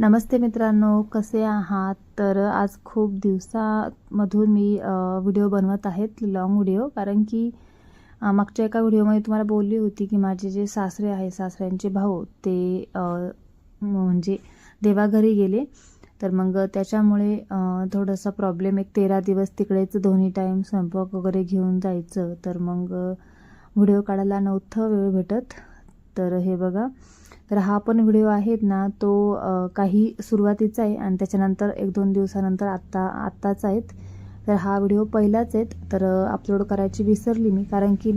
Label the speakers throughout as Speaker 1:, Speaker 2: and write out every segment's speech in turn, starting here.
Speaker 1: नमस्ते मित्रांनो कसे आहात? तर आज खूप दिवसामधून मी व्हिडिओ बनवत आहेत लॉंग व्हिडिओ कारण की मागच्या एका व्हिडिओमध्ये तुम्हाला बोलली होती की माझे जे सासरे आहे सासऱ्यांचे भाऊ ते म्हणजे देवाघरी गेले. तर मग त्याच्यामुळे थोडासा प्रॉब्लेम एक तेरा दिवस तिकडेच दोन्ही टाईम स्वयंपाक वगैरे घेऊन जायचं. तर मग व्हिडिओ काढायला नव्हतं वेळ भेटत. तर हे बघा. तर हा पण व्हिडिओ आहे ना तो काही सुरुवातीचा आहे आणि त्याच्यानंतर एक दोन दिवसानंतर आत्ता आत्ताच आहेत तर हा व्हिडिओ पहिलाच आहेत तर अपलोड करायची विसरली मी कारण की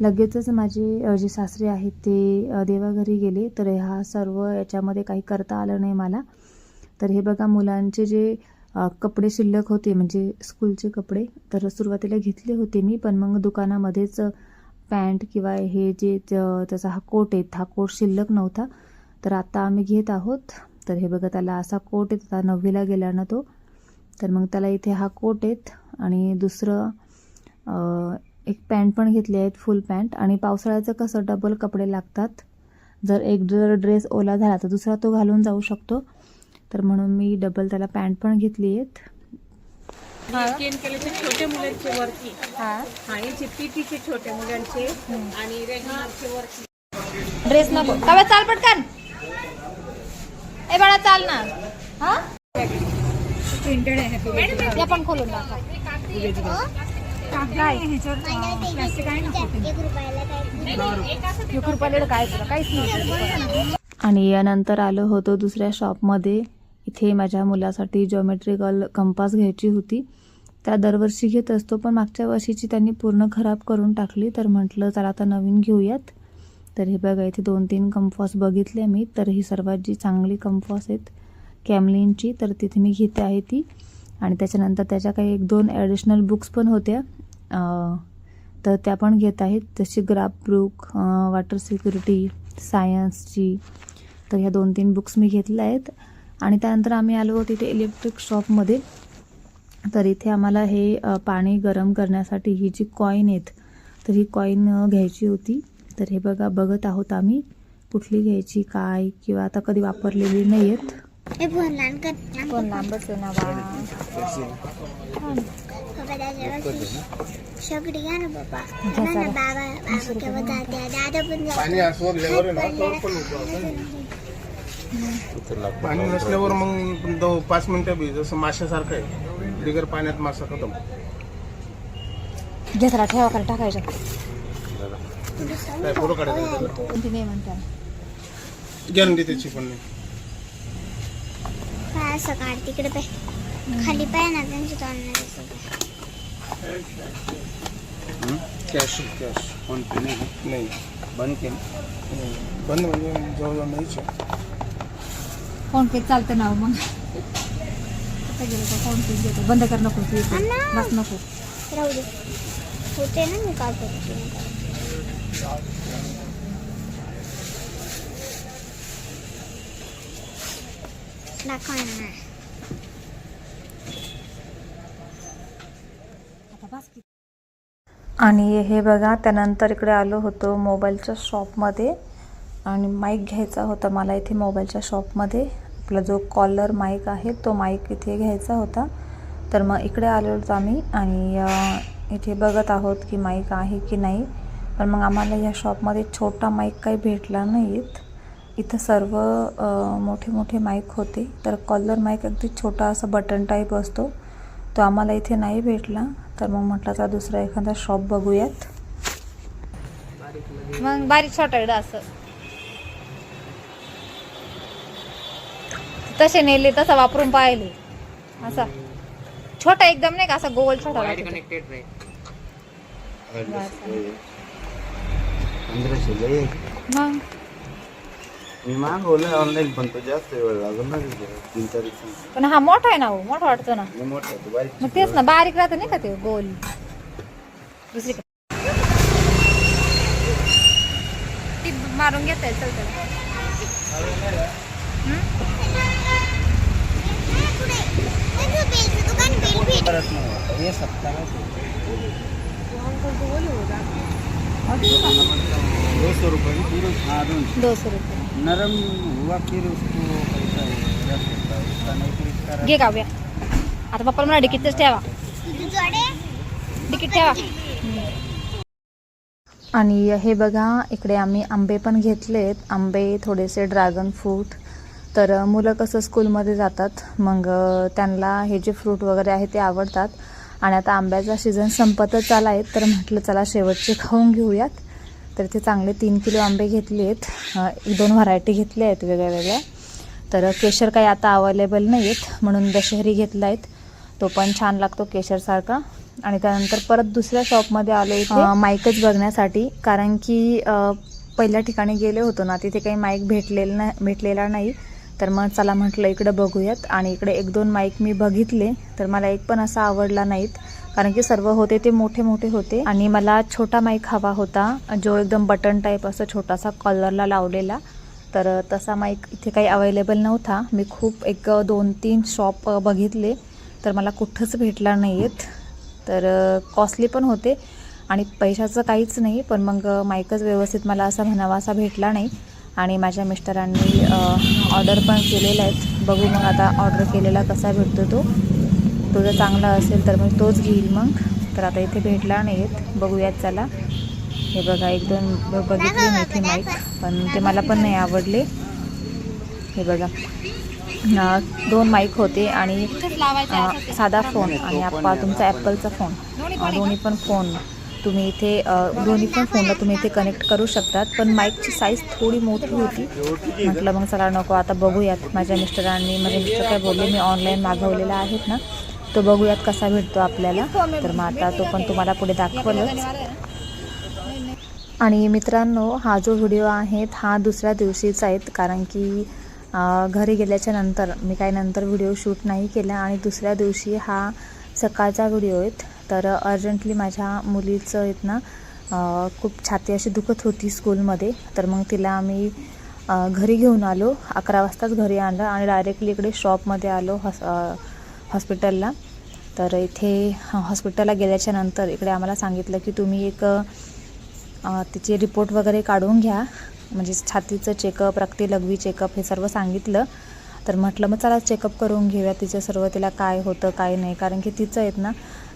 Speaker 1: लगेचच माझे जे सासरे आहेत ते देवाघरी गेले. तर हा सर्व याच्यामध्ये काही करता आलं नाही मला. तर हे बघा मुलांचे जे कपडे शिल्लक होते म्हणजे स्कूलचे कपडे तर सुरुवातीला घेतले होते मी पण मग दुकानामध्येच पॅन्ट किंवा हे जे त्याचा हा कोट आहे हा कोट शिल्लक नव्हता. तर आता आम्ही घेत आहोत. तर हे बघा त्याला असा कोट येत होता नववीला गेला ना तो. तर मग त्याला इथे हा कोट आहेत आणि दुसरं एक पॅन्ट पण घेतली आहेत फुल पॅन्ट. आणि पावसाळ्याचं कसं डबल कपडे लागतात. जर एक जर ड्रेस ओला झाला तर दुसरा तो घालून जाऊ शकतो. तर म्हणून मी डबल त्याला पॅन्ट पण घेतली आहेत.
Speaker 2: केन केलेचे छोटे मुलांचे वरती. हा. याचे पीटीचे छोटे मुलांचे आणि रेग्युलरचे वरती.
Speaker 3: ड्रेस नको. काव्या चाल पटकन. ए बाळा चाल ना. हा?
Speaker 2: प्रिंटेड आहे
Speaker 3: ते. पण खोलून टाका काय? एक रुपयाला काय तुला काहीच नाही.
Speaker 1: आणि यानंतर आलो होतो दुसऱ्या शॉपमध्ये इथे माझ्या मुलासाठी जॉमेट्रिकल कंपास घ्यायची होती. त्या दरवर्षी घेत असतो पण मागच्या वर्षीची त्यांनी पूर्ण खराब करून टाकली. तर म्हटलं चला आता नवीन घेऊयात. तर हे बघा इथे दोन तीन कम्फॉस बघितले मी. तर ही सर्वात जी चांगली कम्फॉस आहेत कॅमलिनची तर तिथे मी घेते आहे ती. आणि त्याच्यानंतर त्याच्या काही एक दोन ॲडिशनल बुक्स पण होत्या. तर त्या पण घेत आहेत. जशी ग्राफ बुक वॉटर सिक्युरिटी सायन्सची तर ह्या दोन तीन बुक्स मी घेतल्या आहेत. आणि त्यानंतर आम्ही आलो तिथे इलेक्ट्रिक शॉपमध्ये तर इथे आम्हाला हे पाणी गरम करण्यासाठी ही जी कॉईन आहेत तर ही कॉईन घ्यायची होती. तर हे बघा बघत आहोत आम्ही कुठली घ्यायची काय किंवा आता कधी वापरलेली नाही आहेत
Speaker 4: पण
Speaker 5: नसल्यावर मग पाच मिनिटं बी जसं माशासारखं आहे. बिगर पाण्यात मासा खतम.
Speaker 3: घेतला ठेवा खाली टाकायचं.
Speaker 5: काय फोटो काढायचा
Speaker 3: कोणती नाही म्हणता
Speaker 5: गॅरंटी त्याची पण नाही
Speaker 4: काय असं काढ तिकडे पाय खाली पाय ना त्यांची तोंड
Speaker 5: कॅश कॅश. फोन पे नाही नाही. बंद केलं. बंद म्हणजे जवळजवळ नाहीच आहे.
Speaker 3: फोन पे चालतं ना हो मग? आता गेलो घेतो बंद कर नको तू इथे.
Speaker 4: अण्णा.
Speaker 3: बस नको.
Speaker 4: राहू दे. होते ना मी काढतो दाखवा ना
Speaker 3: आता बस की.
Speaker 1: आणि हे बघा त्यानंतर इकडे आलो होतो मोबाईलच्या शॉपमध्ये आणि माईक घ्यायचा होता मला इथे मोबाईलच्या शॉपमध्ये आपला जो कॉलर माईक आहे तो माईक इथे घ्यायचा होता. तर मग इकडे आलो होतो आम्ही आणि इथे बघत आहोत की माईक आहे की नाही. पण मग आम्हाला या शॉपमध्ये छोटा माईक काही भेटला नाहीत. इथं सर्व मोठे मोठे माईक होते. तर कॉलर माईक अगदी छोटा असा बटन टाईप असतो. तो आम्हाला इथे नाही भेटला. तर मग म्हटलं तर दुसरा एखादा शॉप बघूयात.
Speaker 3: मग बारीक छोटा असं. तसे नेले तसा वापरून पाहिले. असा. छोटा एकदम नाही का असा गोल छोटा.
Speaker 6: पंधराशे लय
Speaker 3: मग?
Speaker 6: मी मागवलं ऑनलाईन पण तो जास्त वेळ लागला ना तिथे. तीन चार दिवसांनी
Speaker 3: पण हा मोठा आहे ना हो मोठा वाटतो ना.
Speaker 6: लय मोठा आहे तो बारीक
Speaker 3: मग तेच ना बारीक राहतो नाही का ते गोल? दुसरी ती मारून घेता येईल चल त्याला
Speaker 5: ये दो सौ रुपये की हाँ दो
Speaker 3: सौ रुपये.
Speaker 5: नरम हुआ फिर उसको पैसा है उसका नहीं फिर इसका
Speaker 3: घे काव्या. आता डिकीतच ठेवा. डिकीत ठेवा.
Speaker 1: आणि हे बघा इकडे आम्ही आंबे पण घेतलेत. आंबे थोडेसे ड्रॅगन फ्रूट तर मुलं कसं स्कूलमध्ये जातात मग त्यांना हे जे फ्रूट वगैरे आहे ते आवडतात. आणि आता आंब्याचा सीझन संपतच आला आहे तर म्हटलं चला शेवटचे खाऊन घेऊयात. तर ते चांगले तीन किलो आंबे घेतले आहेत. एक दोन व्हरायटी घेतल्या आहेत वेगळ्या वेगळ्या तर केशर काही आता अवेलेबल नाही आहेत म्हणून दशहरी घेतला आहेत. तो पण छान लागतो केशरसारखा आणि त्यानंतर परत दुसऱ्या शॉपमध्ये आलो इथे. माईकच बघण्यासाठी कारण की पहिल्या ठिकाणी गेले होतो ना तिथे काही माईक भेटलेलं नाही भेटलेला नाही. तर मग चला म्हटलं इकडं बघूयात. आणि इकडे एक दोन माईक मी बघितले तर मला एक पण असा आवडला नाहीत. कारण की सर्व होते ते मोठे मोठे होते. आणि मला छोटा माईक हवा होता जो एकदम बटन टाईप असं छोटासा कॉलरला लावलेला. तर तसा माईक इथे काही अवेलेबल नव्हता. मी खूप एक दोन तीन शॉप बघितले तर मला कुठंच भेटला नाही आहेत तर कॉस्टली पण होते आणि पैशाचं काहीच नाही पण मग माईकच व्यवस्थित मला असा म्हणावा असा भेटला नाही. आणि माझ्या मिस्टरांनी ऑर्डर पण केलेला आहेत. बघू मग आता ऑर्डर केलेला कसा भेटतो तो. तो जर चांगला असेल तर मग तोच घेईल मग. तर आता इथे भेटला नाही आहेत बघूयात चला. हे बघा एक दोन बघितले मी इथे माईक पण ते मला पण नाही आवडले. हे बघा. दोन माईक होते आणि साधा फोन आणि आपला तुमचा ॲपलचा फोन दोन्ही पण फोन तुम्ही इथे दोन्ही पण फोनला तुम्ही इथे कनेक्ट करू शकतात. पण माईकची साईज थोडी मोठी होती. म्हटलं मग चला नको आता बघूयात. माझ्या मिस्टरांनी माझे मिस्टर काय बोलले मी ऑनलाईन मागवलेला आहेत ना. तो बघूयात कसा भेटतो आपल्याला. तर मग आता तो पण तुम्हाला पुढे दाखवलंच. आणि मित्रांनो हा जो व्हिडिओ आहे हा दुसऱ्या दिवशीचा आहेत कारण की घरी गेल्याच्यानंतर मी काही नंतर व्हिडिओ शूट नाही केला. आणि दुसऱ्या दिवशी हा सकाळचा व्हिडिओ आहेत तर अर्जंटली माझ्या मुलीचं आहेत ना खूप छाती अशी दुखत होती स्कूलमध्ये तर मग तिला आम्ही घरी घेऊन आलो. अकरा वाजताच घरी आणलं आणि डायरेक्टली इकडे शॉपमध्ये आलो हॉस हॉस्पिटलला तर इथे हॉस्पिटलला गेल्याच्यानंतर इकडे आम्हाला सांगितलं की तुम्ही एक तिचे रिपोर्ट वगैरे काढून घ्या. म्हणजे छातीचं चेकअप रक्ती लघवी चेकअप हे सर्व सांगितलं. तर म्हटलं मग चला चेकअप करून घेऊया. तिचं सर्व तिला काय होतं काय नाही. कारण की तिचं आहेत ना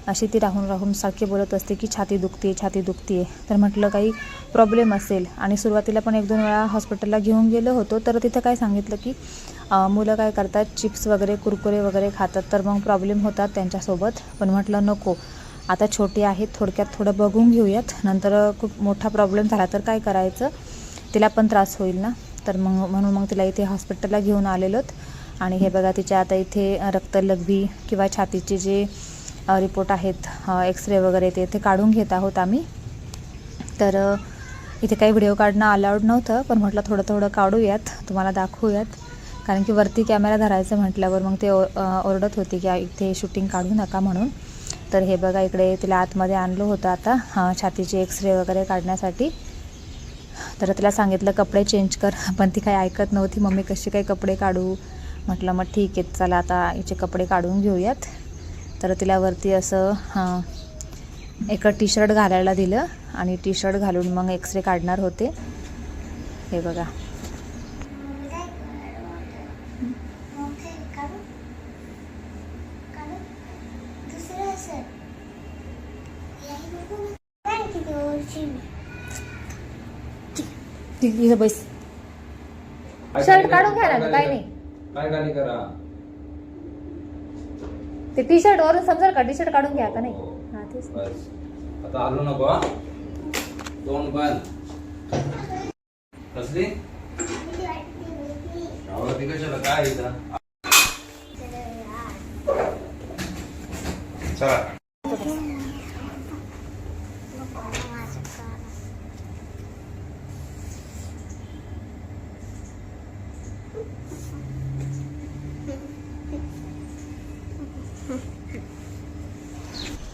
Speaker 1: अशी ती राहून राहून सारखी बोलत असते की छाती दुखते छाती दुखते तर म्हटलं काही प्रॉब्लेम असेल. आणि सुरुवातीला पण एक दोन वेळा हॉस्पिटलला घेऊन गेलो होतो. तर तिथं काय सांगितलं की मुलं काय करतात? चिप्स वगैरे कुरकुरे वगैरे खातात. तर मग प्रॉब्लेम होतात त्यांच्यासोबत. पण म्हटलं नको. आता छोटी आहेत थोडक्यात थोडं बघून घेऊयात. नंतर खूप मोठा प्रॉब्लेम झाला तर काय करायचं? तिला पण त्रास होईल ना? तर मग म्हणून मग तिला इथे हॉस्पिटलला घेऊन आलेलोत. आणि हे बघा तिच्या आता इथे रक्तलघवी किंवा छातीचे जे रिपोर्ट आहेत एक्सरे वगैरे ते इथे काढून घेत आहोत आम्ही. तर इथे काही व्हिडिओ काढणं अलाउड नव्हतं पण म्हटलं थोडं थोडं काढूयात तुम्हाला दाखवूयात. कारण की वरती कॅमेरा धरायचं म्हटल्यावर मग ते ओ- ओरडत होती की इथे शूटिंग काढू नका म्हणून. तर हे बघा इकडे तिला आतमध्ये आणलं होतं आता छातीचे एक्सरे वगैरे काढण्यासाठी. तर तिला सांगितलं कपडे चेंज कर. पण ती काही ऐकत नव्हती मम्मी कशी काही कपडे काढू? म्हटलं मग ठीक आहे चला आता हिचे कपडे काढून घेऊयात. तर तिला वरती असं हां एक टी शर्ट घालायला दिलं आणि टी शर्ट घालून मग एक्सरे काढणार होते. हे बघा.
Speaker 4: काय
Speaker 3: बस शर्ट काढून घ्या ना काही नाही.
Speaker 7: काय गाणी करा?
Speaker 3: ते टी शर्ट वरून समजेल का? टी शर्ट काढून घ्या का नाही? हा तेच.
Speaker 7: बस. आता आलो नको हा? तोंड बंद. कसली? अहो, कशाला काय आहे इथं? चला.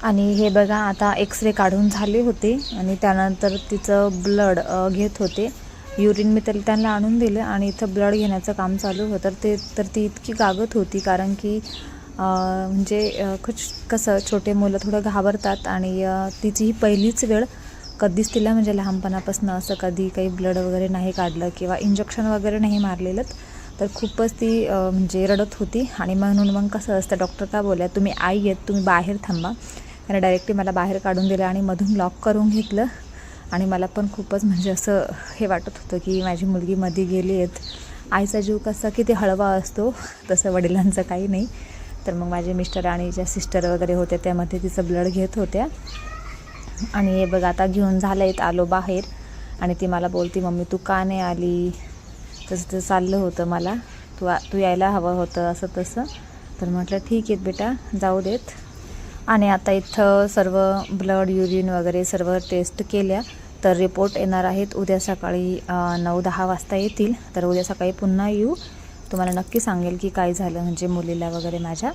Speaker 1: आणि हे बघा आता एक्सरे काढून झाले होते आणि त्यानंतर तिचं ब्लड घेत होते. युरिन मी तर त्यांना आणून दिलं आणि इथं ब्लड घेण्याचं काम चालू होतं. तर ते तर ती इतकी गागत होती कारण की म्हणजे खूप कसं छोटे मुलं थोडं घाबरतात आणि तिची ही पहिलीच वेळ कधीच तिला म्हणजे लहानपणापासून असं कधी काही ब्लड वगैरे नाही काढलं किंवा इंजेक्शन वगैरे नाही मारलेलं तर खूपच ती म्हणजे रडत होती आणि म्हणून मग कसं असतं डॉक्टर का बोलल्या तुम्ही आई आहेत तुम्ही बाहेर थांबा. त्याने डायरेक्टली मला बाहेर काढून दिलं आणि मधून लॉक करून घेतलं. आणि मला पण खूपच म्हणजे असं हे वाटत होतं की माझी मुलगी मध्ये गेली आहेत. आईचा जीव कसा किती हळवा असतो तसं वडिलांचं काही नाही. तर मग माझे मिस्टर आणि ज्या सिस्टर वगैरे होत्या त्यामध्ये तिचं ब्लड घेत होत्या. आणि हे बघ आता घेऊन झालं आहेत आलो बाहेर. आणि ती मला बोलती मम्मी तू का नाही आली? तसं तसं चाललं होतं मला. तू तू यायला हवं होतं असं तसं. तर म्हटलं ठीक आहेत बेटा जाऊ देत. आणि आता इथं सर्व ब्लड युरिन वगैरे सर्व टेस्ट केल्या तर रिपोर्ट येणार आहेत. उद्या सकाळी नऊ दहा वाजता येतील. तर उद्या सकाळी पुन्हा येऊ. तुम्हाला नक्की सांगेल की काय झालं म्हणजे मुलीला वगैरे माझ्या.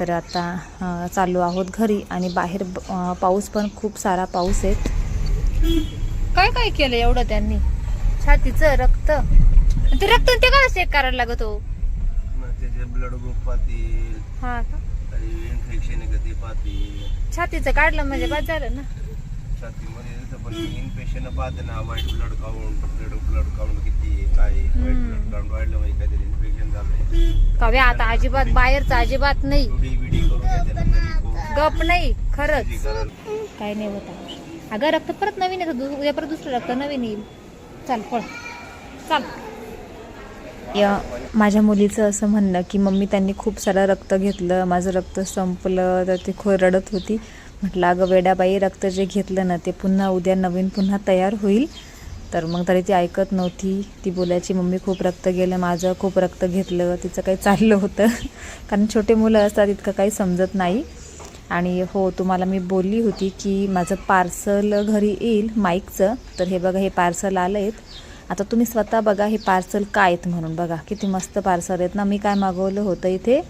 Speaker 1: तर आता अं, चाललो आहोत घरी आणि बाहेर पाऊस पण खूप सारा पाऊस आहे.
Speaker 3: काय काय केलं एवढं त्यांनी? छातीचं रक्त? ते रक्त ते काय चेक करायला लागत? हो
Speaker 6: ब्लड ग्रुप
Speaker 3: हा का? छातीचं काढलं म्हणजे बाद झालं ना.
Speaker 6: छातीमध्ये येतं पण इन्फेक्शन पाहते ना वाईट blood count blood blood count किती आहे काय वाईट ब्लड काउंट वाढलं म्हणजे काहीतरी इन्फेक्शन झालंय.
Speaker 3: कवे आता अजिबात बाहेरचं अजिबात नाही.
Speaker 6: थोडी बिडी करून घ्यायचे ना तरी खूप.
Speaker 3: गप नाही खरंच.
Speaker 6: काळजी करायला
Speaker 3: काय नाही होता अगं रक्त परत नवीन येतं दु- उद्या परत दुसरं रक्त नवीन येईल. चाल पळ. चाल.
Speaker 1: या माझ्या मुलीचं असं म्हणणं की मम्मी त्यांनी खूप सारं रक्त घेतलं माझं रक्त संपलं तर ती खो रडत होती. म्हटलं अगं वेडाबाई रक्त जे घेतलं ना ते पुन्हा उद्या नवीन पुन्हा तयार होईल. तर मग तरी ती ऐकत नव्हती. ती बोलायची मम्मी खूप रक्त गेलं माझं खूप रक्त घेतलं तिचं काही चाललं होतं. कारण छोटे मुलं असतात इतकं काही समजत नाही. आणि हो तुम्हाला मी बोलली होती की माझं पार्सल घरी येईल माईकचं. तर हे बघा हे पार्सल आलं आहेत आता तुम्ही स्वतः बघा हे पार्सल काय आहेत म्हणून. बघा किती मस्त पार्सल आहेत ना. मी काय मागवलं होतं इथे?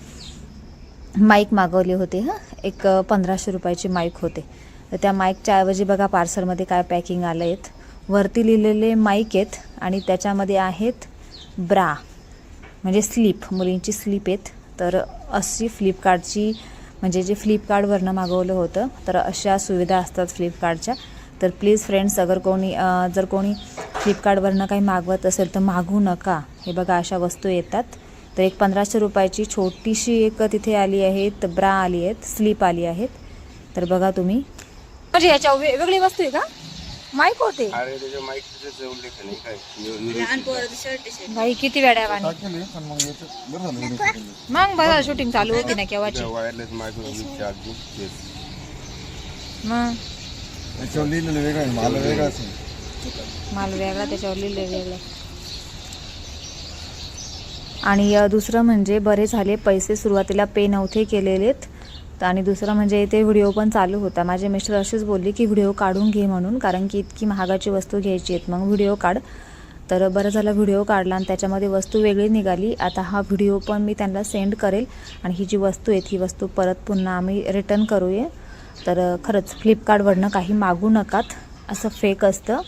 Speaker 1: माईक मागवले होते हां. एक पंधराशे रुपयाची माईक होते. तर त्या माईकच्या ऐवजी बघा पार्सलमध्ये काय पॅकिंग आलं आहेत. वरती लिहिलेले माईक आहेत आणि त्याच्यामध्ये आहेत ब्रा म्हणजे स्लीप मुलींची स्लीप आहेत. तर अशी फ्लिपकार्टची म्हणजे जे फ्लिपकार्टवरनं मागवलं होतं तर अशा सुविधा असतात फ्लिपकार्टच्या तर प्लीज फ्रेंड्स अगर कोणी जर कोणी फ्लिपकार्टवरनं काही मागवत असेल तर मागवू नका. हे बघा अशा वस्तू येतात. तर एक पंधराशे रुपयाची छोटीशी एक तिथे आली आहे तर ब्रा आली आहेत स्लीप आली आहेत. तर बघा तुम्ही.
Speaker 3: म्हणजे याच्या वेगळी वस्तू आहे का? माईक होते. बाई किती
Speaker 5: पण मग.
Speaker 3: मग बघा शूटिंग चालू होती ना केव्हाची. मग?
Speaker 5: त्याच्यावर लिहिलेलं वेगळं आहे माल वेगळा असेल.
Speaker 3: माल वेगळा त्याच्यावर लिहिले वेगळं
Speaker 1: आणि अ, दुसरं म्हणजे बरे झाले पैसे सुरुवातीला पे नव्हते केलेलेत. तर आणि दुसरं म्हणजे इथे व्हिडिओ पण चालू होता. माझे मिस्टर असेच बोलले की व्हिडिओ काढून घे म्हणून कारण की इतकी महागाची वस्तू घ्यायची आहेत. मग व्हिडिओ काढ. तर बरं झालं व्हिडिओ काढला आणि त्याच्यामध्ये वस्तू वेगळी निघाली. आता हा व्हिडिओ पण मी त्यांना सेंड करेल. आणि ही जी वस्तू आहे ही वस्तू परत पुन्हा आम्ही रिटर्न करूया. तर खरंच फ्लिपकार्टवरनं काही मागू नकात. असं फेक असतं.